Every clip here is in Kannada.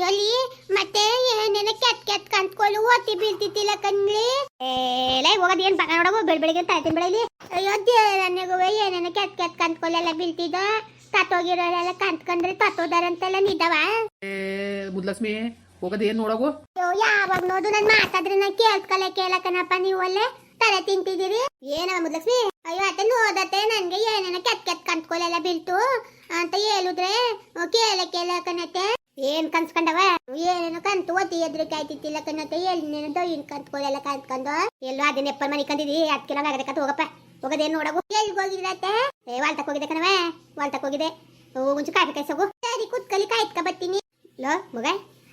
ಅಯ್ಯೋ ಅಲ್ಲಿ ಮತ್ತೆ ಏನೇನ ಕೆಟ್ ಕೆತ್ ಕಂತ್ಕೊಳ್ಳು ಒತ್ತಿ ಬೀಳ್ತಿತ್ತಿಲ್ಲ ಕಣ್ಲಿ. ಏಲೈ ಹೋಗೋದು ಏನ್ ಪಕ್ಕ ನೋಡೋ ಬೆಳ್ ಬೆಳಿಗ್ಗೆ ತಾಯ್ತೀನಿ ಬೆಳಗ್ಗೆ ಅಯ್ಯೋ ದೇವರನ್ನಿಗೂ ಏನೇನ ಕೆಟ್ ಕೆತ್ ಕಂತ್ಕೊಳ್ಳೆಲ್ಲ ಬೀಳ್ತಿದ್ದ. ತತ್ತೋಗಿರೋರೆಲ್ಲ ಕಂತ್ಕೊಂಡ್ರೆ ತತ್ತೋದಾರಂತೆಲ್ಲ ನಿದ್ದವ ಏ ಮುದ್ಲಕ್ಷ್ಮಿ ಹೋಗೋದು ಏನು ನೋಡೋಗು? ಅಯ್ಯೋ ಯಾವಾಗ ನೋಡು ನನ್ ಮಾತಾದ್ರೆ ನಾ ಕೇಳ್ಕಲೆ ಕೇಳಕನಪ್ಪ ನೀವು ಅಲ್ಲೇ ತಲೆ ತಿಂತಿದ್ದೀರಿ. ಏನವ ಮುದ್ಲಕ್ಷ್ಮಿ? ಅಯ್ಯೋ ಅತ್ತೆ ನೋದತ್ತೆ ನನ್ಗೆ ಏನೇನ ಕೆತ್ ಕೆತ್ ಕಂತ್ಕೊಳ್ಳೆಲ್ಲ ಬೀಳ್ತು. ಅಂತ ಹೇಳಿದ್ರೆ ಕೇಳ ಕೇಳಕನತ್ತೆ ಏನ್ ಕನ್ಸ್ಕೊಂಡವ? ಏನೇನು ಕಂತು ಓದಿ ಎದ್ರಿಕೆ ಆಯ್ತಿತ್ತಿಲ್ಲ ಎಲ್ಲಿ ನೆನದೋ ಇನ್ ಕಂತ್ಕೊಳ್ಳೆಲ್ಲ ಕಂತ್ಕೊಂಡು ಎಲ್ಲೋ ಅದನ್ನ ಎಪ್ಪಲ್ ಮನಿ ಕಂದಿದಿ. ಹತ್ತು ಕಿಲೋ ಆಗದಕ್ಕ ಹೋಗಪ್ಪ. ಹೋಗದೇನ್ ನೋಡಗು? ಎಲ್ಲಿಗೆ ಹೋಗಿದ್ರತ್ತೆ ಏ, ವಾಲ್ತಕ್ ಹೋಗಿದೆ ಕಣವ ವಾಲ್ತಕ್ ಹೋಗಿದೆ ಹೋಗುಂಚು ಕಾಫಿ ಕಾಯ್ಸೋಗು. ಸರಿ ಕುತ್ಕಲಿ ಕಾಯ್ತ್ಕ ಬರ್ತೀನಿ. ಲೋ, ಮಗ,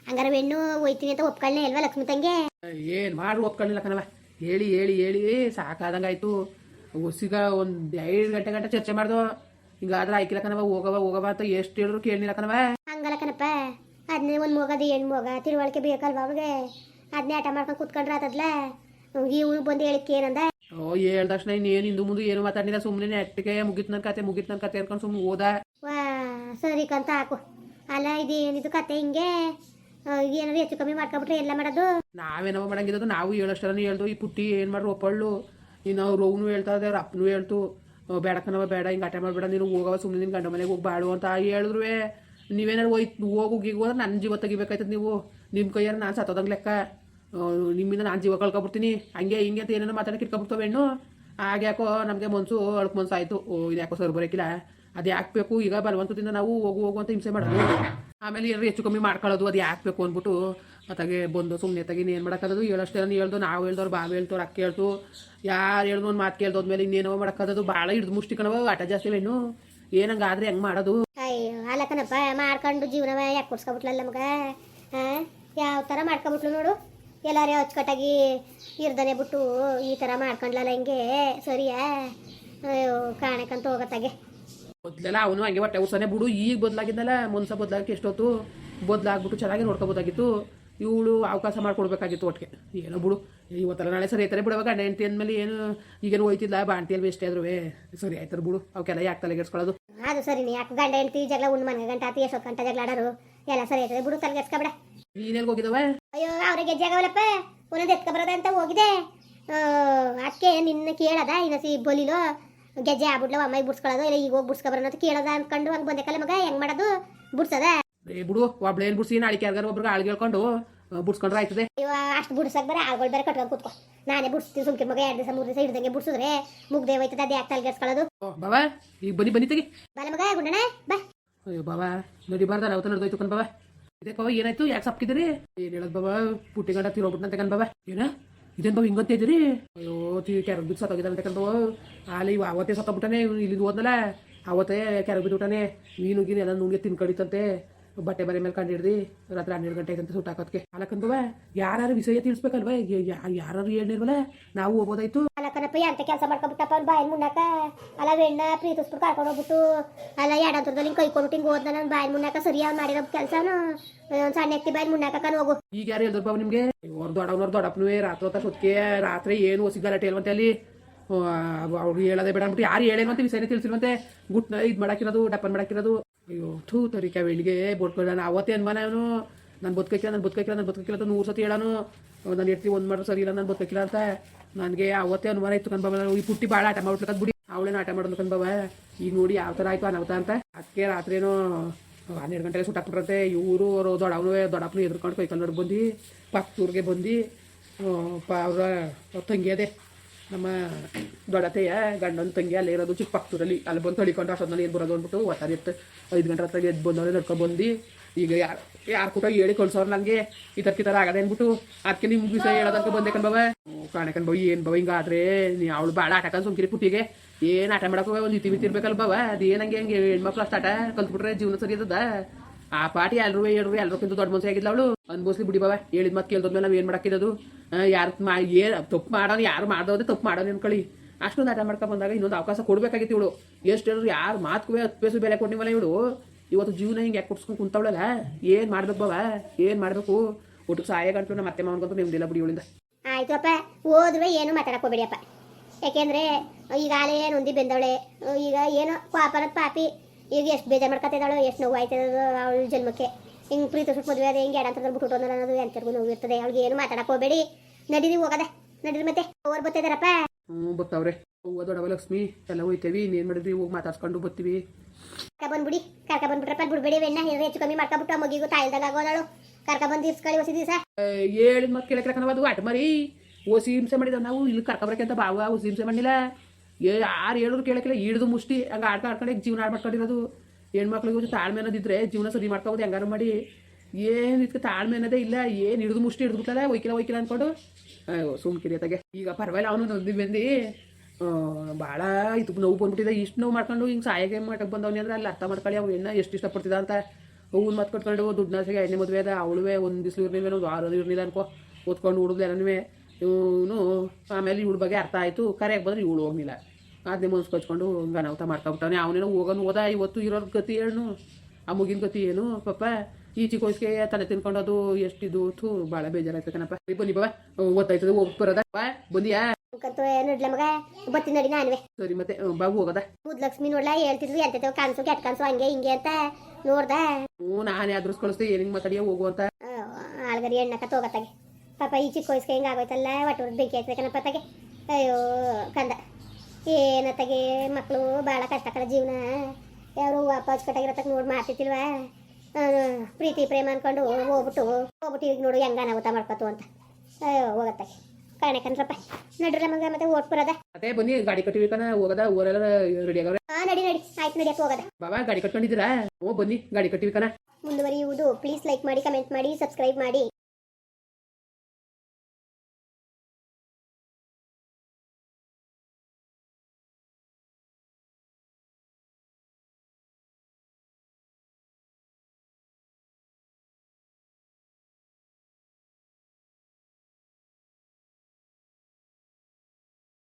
ಹಂಗಾರ ಹೆಣ್ಣು ಹೋಯ್ತೀನಿ ಅಂತ ಒಪ್ಕೊಳ್ಳೆ ಅಲ್ವಾ ಲಕ್ಷ್ಮಿ ತಂಗೆ? ಏನ್ ಮಾಡ್ರು ಒಪ್ಕೊಳ್ಳಿಲ್ಲ ಕಣವ ಹೇಳಿ ಹೇಳಿ ಹೇಳಿ ಸಾಕಾದಂಗಾಯ್ತು ಒಸಿಗ ಒಂದ್ ಎರಡು ಗಂಟೆ ಗಂಟೆ ಚರ್ಚೆ ಮಾಡ್ದು. ಹಿಂಗಾದ್ರೆ ಆಯ್ಕಿಲ್ಲ ಕಣವ ಹೋಗವ ಹೋಗವ ಅಂತ ಎಷ್ಟು ಹೇಳಿದ್ರು ಕೇಳಿಲ್ಲ ಕಣವ ಹೆಣ್ಣು ಮೊಗ ತಿಳುವಳಿಕೆ ಬೇಕಲ್ವಾ ಅವಾಗ ಅದನ್ನೇ ಆಟ ಮಾಡ್ಕೊಂಡು ಕುತ್ಕೊಂಡ್ರೆ ಆತದ್ಲ? ಇವನು ಬಂದು ಹೇಳಿಕ್ಕೆ ಏನಂದ? ಓ ಹೇಳ್ದ ತಕ್ಷಣ ಇನ್ನೇನು ಹಿಂದು ಮುಂದೆ ಏನು ಮಾತಾಡಿಲ್ಲ ಸುಮ್ಮನೆ ನೆಟ್ಟಿಗೆ ಮುಗಿತ್ ನನ್ನ ಕತೆ ಮುಗಿತ್ ನನ್ನ ಕತೆ ಹೇಳ್ಕೊಂಡು ಸುಮ್ಮನೆ ಹೋದ. ವಾ ಸರಿ ಕಂತ ಹಾಕು. ಅಲ್ಲ ಇದೇನಿದು ಕತೆ ಹಿಂಗೆ? ಏನಾದ್ರು ಹೆಚ್ಚು ಕಮ್ಮಿ ಮಾಡ್ಕೊಬಿಟ್ರೆ ಎಲ್ಲ ಮಾಡೋದು? ನಾವೇನವ ಮಾಡಂಗಿದ್ದು ನಾವು ಹೇಳಷ್ಟರನೇ ಹೇಳ್ದು ಈ ಪುಟ್ಟಿ ಏನು ಮಾಡ್ರು ಒಪ್ಪಳ್ಳು. ಇನ್ನು ಅವ್ರು ಅವ್ನು ಹೇಳ್ತಾ ಇದ್ದಾರೆ ಅವ್ರ ಅಪ್ಪನೂ ಹೇಳ್ತು. ಬೇಡಕ್ಕನವ ಬೇಡ ಹಿಂಗೆ ಆಟ ಮಾಡಬೇಡ ನೀನು ಹೋಗವ ಸುಮ್ಮನೆ ನಿನ್ನ ಗಂಡ ಮನೆಗೆ ಹೋಗಿ ಬಾಡು ಅಂತ ಹೇಳಿದ್ರು ನೀವೇನಾರು ಹೋಯ್ತು ಹೋಗು ಅಂದ್ರೆ ನನ್ನ ಜೀವ ತೆಗಿಬೇಕಾಯ್ತದ ನೀವು. ನಿಮ್ಮ ಕೈಯಾರ ನಾನು ಸತ್ತೋದಂಗೆ ಲೆಕ್ಕ. ನಿಮ್ಮಿಂದ ನಾನು ಜೀವ ಕಳ್ಕೊಬಿಡ್ತೀನಿ. ಹಂಗೆ ಹಿಂಗೆ ಅಂತ ಏನೇನೋ ಮಾತಾಡಿ ಕಿಟ್ಕೊಬಿಡ್ತಾವೆ ಹೆಣ್ಣು. ಯಾಕೋ ನಮಗೆ ಮನ್ಸು ಅಳ್ಕ ಮನ್ಸು ಆಯಿತು ಓ, ಇದು ಯಾಕೋ ಸರ್ ಬರೋಕಿಲ್ಲ. ಅದು ಯಾಕಬೇಕು ಈಗ ಬಲವಂತದಿಂದ ನಾವು ಹೋಗು ಹೋಗು ಅಂತ ಹಿಂಸೆ ಮಾಡೋದು ಆಮೇಲೆ ಏನಾರು ಹೆಚ್ಚು ಕಮ್ಮಿ ಮಾಡ್ಕೊಳ್ಳೋದು ಅದು ಯಾಕಬೇಕು ಅಂದ್ಬಿಟ್ಟು ಅತ್ತಾಗೆ ಬಂದು ಸುಮ್ಮನೆ ತಗಿ ಏನು ಮಾಡೋಕ್ಕದು ಹೇಳಷ್ಟೇ ಹೇಳ್ದು, ನಾವು ಹೇಳ್ದವ್ರು ಬಾವು ಹೇಳ್ತವ್ರು ಅಕ್ಕ ಹೇಳ್ತು ಯಾರು ಹೇಳ್ದು ಒಂದು ಮಾತು ಕೇಳ್ದೋದ್ಮೇಲೆ ಇನ್ನೇನೋ ಮಾಡೋಕ್ಕದು ಭಾಳ ಹಿಡ್ದು ಮುಷ್ಟಿ ಕಣವ ಆಟ ಜಾಸ್ತಿ ಏನು ಏನಂಗಾದ್ರೆ ಹೆಂಗೆ ಮಾಡೋದು? ಕಣಪ್ಪ ಮಾಡ್ಕೊಂಡು ಜೀವನ ಯಾಕೆ ಕೊಡ್ಸ್ಕೊಬಿಟ್ಲಲ್ಲ ಮಗ? ಹಾಂ ಯಾವ ಥರ ಮಾಡ್ಕೊಬಿಟ್ಲು ನೋಡು. ಎಲ್ಲಾರೇ ಅಚ್ಚುಕಟ್ಟಾಗಿ ಇರ್ದನೆ ಬಿಟ್ಟು ಈ ಥರ ಮಾಡ್ಕೊಂಡ್ಲಲ್ಲ ಹಿಂಗೆ? ಸರಿಯಾ? ಅಯ್ಯೋ ಕಾಣಕ್ಕಂತ ಹೋಗತ್ತಾಗೆ ಮೊದಲೆಲ್ಲ ಅವನು ಹಂಗೆ ಹೊಟ್ಟೆ ಉಸನೆ ಬಿಡು. ಈಗ ಬದಲಾಗಿದ್ದಲ್ಲ ಮುನ್ಸ ಬದಲಾಗಕ್ಕೆ ಎಷ್ಟೊತ್ತು? ಬದಲಾಗ್ಬಿಟ್ಟು ಚೆನ್ನಾಗಿ ನೋಡ್ಕೋಬೋದಾಗಿತ್ತು. ಇವಳು ಅವಕಾಶ ಮಾಡಿಕೊಡ್ಬೇಕಾಗಿತ್ತು ಒಟ್ಟಿಗೆ. ಏನೋ ಬಿಡು ಇವತ್ತಲ್ಲ ನಾಳೆ ಸರಿ ಆಯ್ತಾರೆ ಬಿಡುವಾಗ ಗಂಡ ಹೆಂಡತಿ ಅಂದಮೇಲೆ ಏನು ಈಗೇನು ಹೋಯ್ತಿಲ್ಲ ಬಾಂಟಿಯಲ್ಲಿ ಎಷ್ಟೇ ಆದ್ರೂ ಸರಿ ಆಯ್ತಾರೆ ಬಿಡು ಅವಕ್ಕೆಲ್ಲ ಯಾಕೆ ತಲೆಗೆಡ್ಸ್ಕೊಳ್ಳೋದು ಅದು ಸರಿನಿ ಯಾಕೆ ಗಂಡ ಹೆಂಡ್ತಿ ಜಗಳ ಉಂಡು ಮನೆ ಗಂಟ ಆತಿ ಎಷ್ಟೊತ್ತು ಗಂಟ ಜಗಳ ಆಡೋರು ಎಲ್ಲ ಸರಿ ಆಯ್ತದೆ ಬಿಡು ತಲೆಗೆಸ್ಕೊಬೇಡ ನೀನೆಲ್ಲಿ ಹೋಗಿದವ ಅಯ್ಯೋ ಅವ್ರಿಗೆ ಗೆಜ್ಜೆ ಆಗವಲ್ಲಪ್ಪ ಒಂದೊಂದು ಎತ್ಕ ಬರೋದ ಅಂತ ಹೋಗಿದೆ. ಅದಕ್ಕೆ ನಿನ್ನ ಕೇಳದ ಇನ್ನಸಿ ಬಲಿಲು ಗೆಜ್ಜೆ ಆಗ್ಬಿಡ್ಲವ ಅಮ್ಮಾಯಿ ಬಿಡ್ಸ್ಕೊಳ್ಳೋದು ಇಲ್ಲ ಈಗ ಹೋಗಿ ಬಿಡ್ಸ್ಕೊ ಬರೋಣ ಅಂತ ಕೇಳದ ಅನ್ಕೊಂಡು ಹಂಗೆ ಬಂದಕ್ಕಲ್ಲ ಮಗ ಹೆಂಗ್ ಮಾಡೋದು? ಬಿಡ್ಸದ? ಏ ಬಿಡು ಏನ್ ಬಿಡ್ಸಿ ನಾಳೆ ಯಾರಿಗಾರ ಒಬ್ರಿಗೆ ಆಳ್ಗೆ ಹೇಳ್ಕೊಂಡು ಬಿಡ್ಸ್ಕೊಂಡ್ರೆ ಆಯ್ತದೆ. ಅಷ್ಟು ಬಿಡ್ಸಕ್ ಬರ ಆಳ್ಗಳು ಬೇರೆ ಕಟ್ಕೊಂಡು ಕೂತ್ಕೊ. ನಾನೇ ಬಿಡಿಸ್ತೀನಿ ಸುಮ್ಕೆ ಮಗ ಎರಡು ದಿವಸ ಮೂರು ದಿವಸ ಹಿಡ್ದಂಗೆ ಬಿಡ್ಸಿದ್ರೆ ಮುಗ್ದೆ ಹೋಯ್ತದ ಅದೇ ಯಾಕೆ ತಲೆಗೆಡ್ಸ್ಕೊಳ್ಳೋದು ಬಾವಾ ಈಗ ಬನ್ನಿ ಬನ್ನಿ ತೆಗಿ. ಬಲ ಮಗ ಗುಂಡಣ್ಣ ಬಾ. ಅಯ್ಯೋ ಬಾಬಾ ಬಾರ್ದಾರ ಅವತ್ತು ನಡೆದೋಯ್ತು ಕಣ್ ಬಾಬಾ ಇದೇ ಬಾವ ಏನಾಯ್ತು ಯಾಕೆ ಸಪ್ಕಿದ್ದೀರಿ ಏನ್ ಹೇಳದ್ ಬಾಬಾ ಪುಟ್ಟಿ ಗಂಡ ತಿರೋಗ್ಬಿಟ್ಟಂತೆ ಕಣ್ ಬಾಬಾ ಏನ? ಇದೇನ್ ಬಾಬಾ ಹಿಂಗಂತ ಇದ್ದೀರಿ? ಅಯ್ಯೋ ತಿ ಕ್ಯಾರ ಬಿದ್ದು ಸತ್ತೋಗಿದ್ದಾನೆ ಕಣ್ ಬಾಬಾ ಅಲ್ಲಿ ಇವ ಅವತ್ತೇ ಸತ್ತೋಗ್ಬಿಟ್ಟಾನೆ ಇಲ್ಲಿ ಹೋದ್ನಲ್ಲ ಅವತ್ತೇ ಕ್ಯಾರ ಬಿದ್ದುಬಿಟ್ಟಾನೆ ಮೀನು ಗೀನು ಎಲ್ಲ ನುಂಗೆ ತಿನ್ ಕಡಿತಂತೆ ಬಟ್ಟೆ ಬರೆ ಮೇಲೆ ಕಂಡು ಹಿಡ್ದು ರಾತ್ರಿ ಹನ್ನೆರಡು ಗಂಟೆ ಆಯ್ತಂತೆ ಸುಟ್ಟು ಹಾಕೋದಕ್ಕೆ ವಿಷಯ ಯಾರು ವಿಷಯ ತಿಳಿಸ್ಬೇಕಲ್ವ? ಯಾರು ಹೇಳಿರ್ವಲ್ಲ ನಾವು ಹೋಗೋದಾಯ್ತು. ಅಲ್ಲ ಅಂತ ಕೆಲಸ ಮಾಡ್ಕೊಬಿಟ್ಟಪ್ಪ ಅವ್ನು ಬಾಯಲ್ಲಿ ಮುನ್ನಾಕ ಅಲ್ಲ ಬೆಣ್ಣ ಪ್ರೀತಿಸ್ಬಿಟ್ಟು ಕರ್ಕೊಂಡು ಹೋಗ್ಬಿಟ್ಟು. ಅಲ್ಲ ಎರಡಂತರದಲ್ಲಿ ಕೈಕೊಂಡು ಹಿಂಗೆ ಹೋದ ನಾನು ಬಾಯಲ್ಲಿ ಮುನ್ನಾಕ ಸರಿಯಾಗಿ ಮಾಡಿರೋ ಕೆಲಸನು? ಸಣ್ಣ ಎತ್ತಿ ಬಾಯಲ್ಲಿ ಮುನ್ನಾಕ ಹೋಗು. ಈಗ ಯಾರು ಹೇಳಿದ್ರು ಬಾಬು ನಿಮಗೆ? ಅವ್ರ ದೊಡ್ಡವ್ನವ್ರ ದೊಡ್ಡಪ್ಪನೂ ರಾತ್ರಿ ಹೊತ್ತ ಸುತ್ತಿಗೆ ರಾತ್ರಿ ಏನು ಹೊಸಿ ಗಲಾಟೆ ಇಲ್ವಂತೆ ಅಲ್ಲಿ? ಅವ್ರು ಹೇಳೋದೇ ಬೇಡ ಅಂದ್ಬಿಟ್ಟು ಯಾರು ಹೇಳೇನಂತೆ ವಿಷಯನೇ ತಿಳಿಸಿಲ್ವಂತೆ? ಗುಟ್ ಇದು ಮಾಡಾಕಿರೋದು ಡಪ್ಪನ್ ಮಾಡಾಕಿರೋದು. ಅಯ್ಯೋ, ಥೂ ತರಿಕ ಬೆಳಿಗ್ಗೆ ಬೋಟ್ಕೊಳ್ಳ ನಾನು ಅವತ್ತೇ ಅನ್ಮಾನ ಅವನು ನಾನು ಬದುಕಕ್ಕಿಲ್ಲ ನಾನು ಬದುಕಕ್ಕಿಲ್ಲ ನಾನು ಬದುಕಕ್ಕಿಲ್ಲ ಅಂತ ನೂರು ಸತಿ ಹೇಳಾನು. ನಾನು ಇರ್ತೀವಿ ಒಂದು ಮಾಡ್ರೆ ಸರಿ ಇಲ್ಲ, ನಾನು ಬದುಕಕ್ಕಿಲ್ಲ ಅಂತ. ನನಗೆ ಅವತ್ತೇ ಅನುಮಾನ ಇತ್ತು ಕಣ್ ನಾನು ಈ ಪುಟ್ಟಿ ಭಾಳ ಆಟ ಮಾಡ್ಬಿಟ್ಲಕ್ಕದ್ ಬಿಡಿ ಅವಳೇನು ಆಟ ಮಾಡೋದು ಕಣ್ ಬಾಬಾ ಈಗ ನೋಡಿ ಯಾವ ಥರ ಆಯ್ತು ಅನಾಹುತ ಅಂತ. ಅದಕ್ಕೆ ರಾತ್ರಿನೋ ಹನ್ನೆರಡು ಗಂಟೆಗೆ ಸುಟ್ಟಾಕ್ಬಿಟ್ರಂತೆ ಇವರು, ಅವರು ದೊಡ್ಡವನು ದೊಡ್ಡಪ್ಪನು ಎದ್ರುಕೊಂಡು ಕೈ ನೋಡಿ ಬಂದು ಪಕ್ಕೂರಿಗೆ ಬಂದು ಅವ್ರ ತಂಗಿ ಅದೇ. ನಮ್ಮ ದೊಡ್ಡತೆಯ ಗಂಡನ ತಂಗಿ ಅಲ್ಲೇ ಇರೋದು ಚಿಕ್ಕ ಪಕ್ಕದಲ್ಲಿ ಅಲ್ಲಿ ಬಂದು ತಳಿಕೊಂಡು ಅಷ್ಟೊಂದಲ್ಲಿ ಏನು ಬರೋದು ಅಂದ್ಬಿಟ್ಟು ಒತ್ತಾರಿತ್ತು ಐದು ಗಂಟೆ ಹತ್ರ ಎದ್ದು ಬಂದವರೆ ನಡ್ಕೊಂಡು ಬಂದು. ಈಗ ಯಾರು ಯಾರು ಕೂಡ ಹೇಳಿ ಕಳ್ಸೋರು ನನಗೆ ಈ ಥರ ಕಿತರ ಆಗದೆ ಅಂದ್ಬಿಟ್ಟು ಅದಕ್ಕೆ ನಿಮ್ಗೆ ವಿಷಯ ಹೇಳೋದಕ್ಕೆ ಬಂದೆ ಕಣ್ಬವ ಕಾಣಕನ್ ಬಾಯಿ ಏನು ಬಾವ ಹಿಂಗಾದ್ರೆ ನೀ ಅವಳು ಭಾಳ ಆಟ ಕನ್ ಸುಮ್ಕಿರಿ ಪುಟ್ಟಿಗೆ. ಏನು ಆಟ ಮಾಡಕ್ಕೆ ಒಂದು ಇತಿ ಮಿತಿ ಇರ್ಬೇಕಲ್ಲ ಬಾವ. ಅದೇನು ಹಂಗೆ ಹೆಣ್ಮಕ್ಳು ಅಷ್ಟು ಆಟ ಕಲ್ತ್ಬಿಟ್ರೆ ಜೀವನ ಸರಿ ಇದ್ದದ. ಆ ಪಾಟಿ ಎಲ್ರು ಹೇಳ್ರು ಎಲ್ರಕ್ಕಿಂತ ದೊಡ್ಡ ಮನ್ಸಿ ಅವಳು. ಅನ್ಬೋಸ್ಲಿ ಬಿಡಿ ಬಾವ. ಹೇಳಿದ ಮತ್ತೆ ಕೇಳ್ದೋದ್ಮೇಲೆ ನಾವು ಏನು ಮಾಡಕ್ಕಿರೋದು ಯಾರು ಮಾ ಏನು ತಪ್ಪು ಮಾಡೋದು ಯಾರು ಮಾಡ್ದೋದ್ರೆ ತಪ್ಪು ಮಾಡೋದು ಅನ್ಕೊಳ್ಳಿ. ಅಷ್ಟೊಂದು ಆಟ ಮಾಡ್ಕೊಂಡು ಬಂದಾಗ ಇನ್ನೊಂದು ಅವಕಾಶ ಕೊಡ್ಬೇಕಾಗಿತ್ತು ಇವಳು. ಎಷ್ಟು ಹೇಳಿದ್ರು, ಯಾರು ಮಾತು ಹತ್ತು ಪೇಸು ಬೆಲೆ ಕೊಟ್ಟಿವಲ್ಲ ಇವಳು. ಇವತ್ತು ಜೀವನ ಹಿಂಗೆ ಯಾಕೆ ಕೊಡ್ಸ್ಕೊಂಡು ಕುಂತವಳಲ್ಲ? ಏನು ಮಾಡ್ಬೇಕು ಬಾವ? ಏನು ಮಾಡಬೇಕು? ಒಟ್ಟು ಸಹಾಯ ಗಂಟು ನಮ್ಮ ಅತ್ತೆ ಮಾವನ್ಗಂತೂ ನಿಮ್ದಿಲ್ಲ ಬಿಡಿ ಇವಳಿಂದ. ಆಯ್ತಪ್ಪ ಹೋದ್ರೆ ಏನು ಮಾತಾಡಕ್ ಹೋಗ್ಬೇಡಿಯಪ್ಪ. ಯಾಕೆಂದ್ರೆ ಈಗ ಆಲೆ ನೊಂದಿ ಬೆಂದವಳೆ. ಈಗ ಏನು ಪಾಪನ ಪಾಪಿ. ಈಗ ಎಷ್ಟು ಬೇಜಾರು ಮಾಡ್ಕೊತಿದ್ದಾಳು, ಎಷ್ಟು ನೋವು ಆಯ್ತದ ಅವಳ ಜನ್ಮಕ್ಕೆ. ಹಿಂಗೆ ಪ್ರೀತಿ ಸುಟ್ಟು ಮದುವೆ ಅದೇ ಹಿಂಗೆ ಅಂತ ಬಿಟ್ಟು ಅನ್ನೋದು ಎಂತರ್ಗೂ ನೋವು ಇರ್ತದೆ ಅವ್ಳಿಗೆ ಏನು ಮಾತಾಡಕ್ಕೆ ಹೋಗಬೇಡಿ. ನಡೀರಿ ಹೋಗದ ನಡೀರಿ ಮತ್ತೆ. ಅವ್ರು ಬರ್ತಿದಾರಪ್ಪ ಹ್ಞೂ ಬರ್ತಾವ್ರೆ. ಹೂವ ದೊಡ್ಡವ ಲಕ್ಷ್ಮಿ. ಎಲ್ಲ ಹೋಯ್ತೇವಿ. ಇನ್ನೇನು ಮಾಡಿದ್ವಿ? ಹೋಗಿ ಮಾತಾಡ್ಸ್ಕೊಂಡು ಬರ್ತೀವಿ. ಕರ್ಕ ಬಂದ್ಬಿಡಿ ಕರ್ಕ ಬಂದ್ಬಿಟ್ರಪ್ಪ ಬಿಡ್ಬೇಡಿ. ಎಣ್ಣೆ ಏನಾದ್ರು ಹೆಚ್ಚು ಕಮ್ಮಿ ಮಾಡ್ಕೊಬಿಟ್ಟು ಆ ಮಗಿಗೂ ತಾಯಿಲ್ದಾಗ ಆಗೋದಳು. ಕರ್ಕ ಬಂದು ಇರ್ಸ್ಕೊಳ್ಳಿ ಹೊಸ ದಿವಸ. ಹೇಳಿದ ಮತ್ತೆ ಕೇಳಕ್ಕೆ ಕಣವ ಅದು? ಆಟ ಮರಿ. ಓಸಿ ಹಿಂಸೆ ಮಾಡಿದ ನಾವು. ಇಲ್ಲಿ ಕರ್ಕೊಬರಕ್ಕೆ ಅಂತ ಬಾವ ಓಸಿ ಹಿಂಸೆ ಮಾಡಿಲ್ಲ ಏ ಯಾರು ಹೇಳಿದ್ರು ಕೇಳಕ್ಕಿಲ್ಲ. ಹಿಡಿದು ಮುಷ್ಟಿ. ಹಂಗೆ ಆಡ್ಕೊಂಡು ಆಡ್ಕೊಂಡು ಜೀವನ ಹಾಳು ಹೆಣ್ಮಕ್ಳಿಗೆ ತಾಳ್ಮೆ ಅನ್ನೋದಿದ್ರೆ ಜೀವನ ಸರಿ ಮಾಡ್ಕೋಬೋದು, ಹೆಂಗಾರು ಮಾಡಿ. ಏನು ಇದಕ್ಕೆ ತಾಳ್ಮೆ ಅನ್ನೋದೇ ಇಲ್ಲ, ಏನು ಹಿಡಿದು ಮುಷ್ಟಿ ಹಿಡಿದ್ಬಿಟ್ಟಲ್ಲ ಒಯ್ಕಿಲ್ಲ ಒಯ್ಕಿಲ್ಲ ಅಂದ್ಕೊಂಡು ಸುಮ್ಕಿರಿ ಅತ್ತಾಗೆ ಈಗ ಪರವಾಗಿಲ್ಲ, ಅವನು ನೊಂದಿ ಬಂದು. ಭಾಳ ಇದು ನೋವು ಬಂದ್ಬಿಟ್ಟಿದೆ. ಇಷ್ಟು ನೋವು ಮಾಡ್ಕೊಂಡು ಹಿಂಗೆ ಸಾಯಾಗೆ ಮಾಡಕ್ಕೆ ಬಂದವನಿ ಅಂದ್ರೆ ಅಲ್ಲಿ ಅರ್ಥ ಮಾಡ್ಕೊಳ್ಳಿ, ಅವ್ನು ಹೆಣ್ಣ ಎಷ್ಟು ಇಷ್ಟಪಡ್ತಿದ್ದ ಅಂತ. ಹೂವು ಮತ್ತೆ ಕಟ್ಕೊಂಡು ದುಡ್ಡನ್ನ ಸಿಗ ಎಣ್ಣೆ ಮದುವೆ ಅದ, ಅವಳುವೆ ಒಂದು ದಿವ್ಸ ಇರಲಿಲ್ಲ ಒಂದು ವಾರ ಇರಲಿಲ್ಲ ಅನ್ಕೋ. ಓದ್ಕೊಂಡು ಹುಡುಗ್ಲು ಎಲ್ಲನೂ ಇವನು ಆಮೇಲೆ ಇವಳ ಬಗ್ಗೆ ಅರ್ಥ ಆಯಿತು. ಕರೆಯಾಗಿ ಬಂದ್ರೆ ಇವಳು ಹೋಗ್ಲಿಲ್ಲ. ಅದನ್ನೇ ಮನ್ಸು ಕಚ್ಕೊಂಡು ಹಿಂಗೆ ಅನಾಹುತ ಮಾಡ್ಕೊಬಿಟ್ಟವನೆ ಅವನೇನೋ ಹೋಗೋನು ಹೋದ ಇವತ್ತು ಇರೋರ್ ಗತಿ ಏನು? ಆ ಮುಗಿನ ಗತಿ ಏನು? ಪಾಪ ಈ ಚಿಕ್ಕ ವಯಸ್ಸಿಗೆ ತಲೆ ತಿನ್ಕೊಂಡು ಅದು ಎಷ್ಟಿದು? ಥೂ ಭಾಳ ಬೇಜಾರಾಯ್ತು ಕಣಪ್ಪ. ಬನ್ನಿ ಬಾ ಗೊತ್ತಾಯ್ತದ ಹೋಗಿ ಬರೋದ. ಬಾ ಬಂದಿಯಾ ಮುಖಂತೂ ಮಗ? ಬತ್ತಿ ನಡಿ ನಾನುವೆ ಸರಿ ಮತ್ತೆ ಬಾ ಬಾಬು ಹೋಗೋದ ಮುದ್ಲಕ್ಷ್ಮಿ ನೋಡ್ಲಾ ಹೇಳ್ತಿದ್ವಿ ಹೇಳ್ತೈತೆ ಕಾಣಿಸು ಕೆಟ್ಟ ಕಾಣಿಸು ಹಂಗೆ ಹಿಂಗೆ ಅಂತ ನೋಡ್ದ. ಹ್ಞೂ ನಾನು ಅದ್ರಸ್ ಕಳಿಸ್ದೆ ಏನಿಂಗ್ ಮಾತಾಡಿಯ ಹೋಗುವಂತ ಆಳ್ಗರಿ ಎಣ್ಣಕ ತಗೋತಾಗೆ ಪಾಪ ಈ ಚಿಕ್ಕ ವಯಸ್ಸಿಗೆ ಹಿಂಗ ಆಗೋಯ್ತಲ್ಲ ಒಟ್ಟು ಬೆಂಕಿ ಹಚ್ಬೇಕನಪ್ಪ ತಗೆ. ಅಯ್ಯೋ ಕಂದ. ಏನತ್ತಾಗೆ ಮಕ್ಕಳು ಭಾಳ ಕಷ್ಟಕರ ಜೀವನ. ಯಾರು ಅಪ್ಪ ಅಚ್ಚುಕಟ್ಟಾಗಿರತ್ತಕ್ಕೆ ನೋಡಿ ಮಾಡ್ತಿತ್ತಿಲ್ವಾ ಪ್ರೀತಿ ಪ್ರೇಮ ಅನ್ಕೊಂಡು ಹೋಗ್ಬಿಟ್ಟು ಹೋಗ್ಬಿಟ್ಟು ಈಗ ನೋಡು ಹೆಂಗ ಅನಾಹುತ ಮಾಡ್ಕೊತು ಅಂತ. ಅಯ್ಯೋ ಹೋಗತ್ತಾಗೆ ಕಾಣೆ ಕಣ್ರಪ್ಪ. ನಡ್ರಿ ಮಗ ಮತ್ತೆ ಓಟ್ ಬರೋದ. ಅದೇ ಬನ್ನಿ ಗಾಡಿ ಕಟ್ಟಿಬೇಕನ ಹೋಗದ ಊರೆಲ್ಲ ರೆಡಿ ಆಗವ್ರೆ? ಹಾ ನಡಿ ನಡಿ. ಆಯ್ತು ನಡಿಯಕ್ಕೆ ಹೋಗದ. ಬಾಬಾ ಗಾಡಿ ಕಟ್ಕೊಂಡಿದ್ದೀರಾ? ಓ ಬನ್ನಿ ಗಾಡಿ ಕಟ್ಟಿಬೇಕನ ಮುಂದುವರಿಯುವುದು. ಪ್ಲೀಸ್ ಲೈಕ್ ಮಾಡಿ ಕಮೆಂಟ್ ಮಾಡಿ ಸಬ್ಸ್ಕ್ರೈಬ್ ಮಾಡಿ.